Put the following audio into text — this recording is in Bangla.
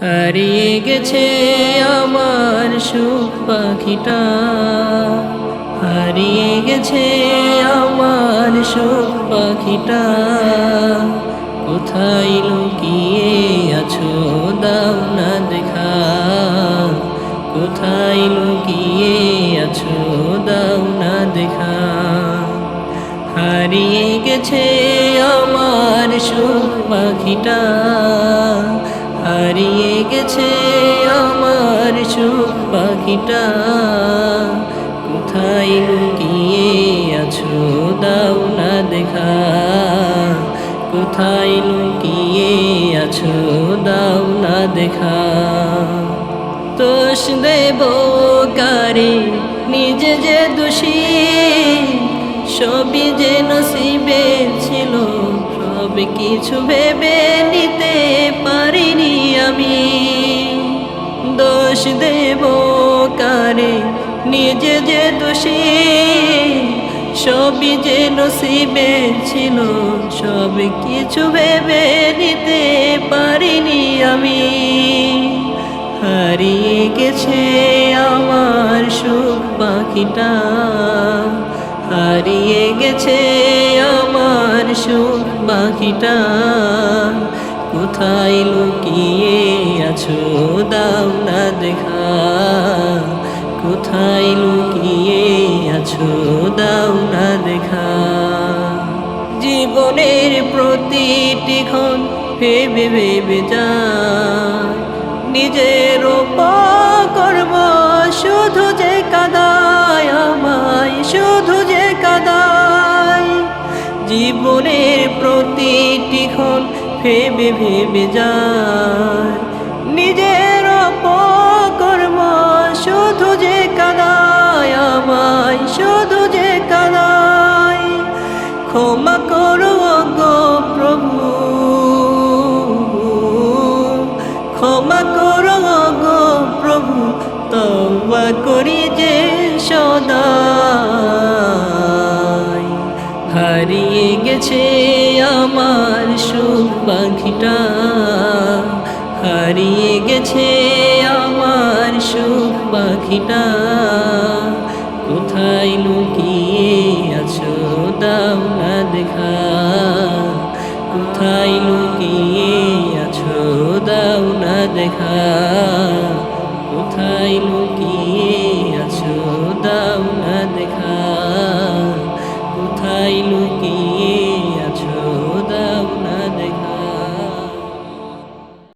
হারিয়ে গেছে আমার সুখ পাখিটা। হারিয়ে গেছে আমার সুখ পাখিটা। কোথায় লুকিয়ে আছো দাও না দেখা। কোথায় লুকিয়ে আছো দাও না দেখা। হারিয়ে গেছে আমার সুখ পাখিটা। হারিয়ে গেছে আমার সুখ পাখিটা। কোথায় লুকিয়ে আছো দাও না দেখা। কোথায় লুকিয়ে আছো দাও না দেখা। দোষ দেব কারে, নিজে যে দোষী। সবই যে নসিবে ছিল সব কিছু ভেবে নিতে পারিনি আমি দোষ দেব কারে? নিজে যে দোষী, সবই যে নসিবে ছিল, সব কিছু ভেবে নিতে পারিনি আমি। হারিয়ে গেছে আমার সুখ পাখিটা, হারিয়ে গেছে আমার সুখ পাখিটা। কোথায় লুকিয়ে আছো? দাও না দেখা। কোথায় লুকিয়ে আছো? দাও না দেখা। জীবনের প্রতিটি ক্ষণ ভেবে ভেবে যায় নিজের কর্ম শুধু যে কাদায়, আমায় শুধু যে কাদায়। জীবনের প্রতিটি ক্ষণ ভেবে ভেবে যায়। নিজের কর্ম শুধু যে কাদায় আমায়, শুধু যে কাদায়। ক্ষমা করো গো প্রভু। ক্ষমা করো গো প্রভু তবা করি যে সদা হারিয়ে গেছে আমার সুখ। পাখিটা হারিয়ে গেছে আমার সুখ পাখিটা। কোথায় লুকিয়ে আছো দাও না দেখা। কোথায় লুকিয়ে আছো দাও না দেখা। কোথায় লুকিয়ে আছো দাও না দেখা। কোথায় লুকিয়ে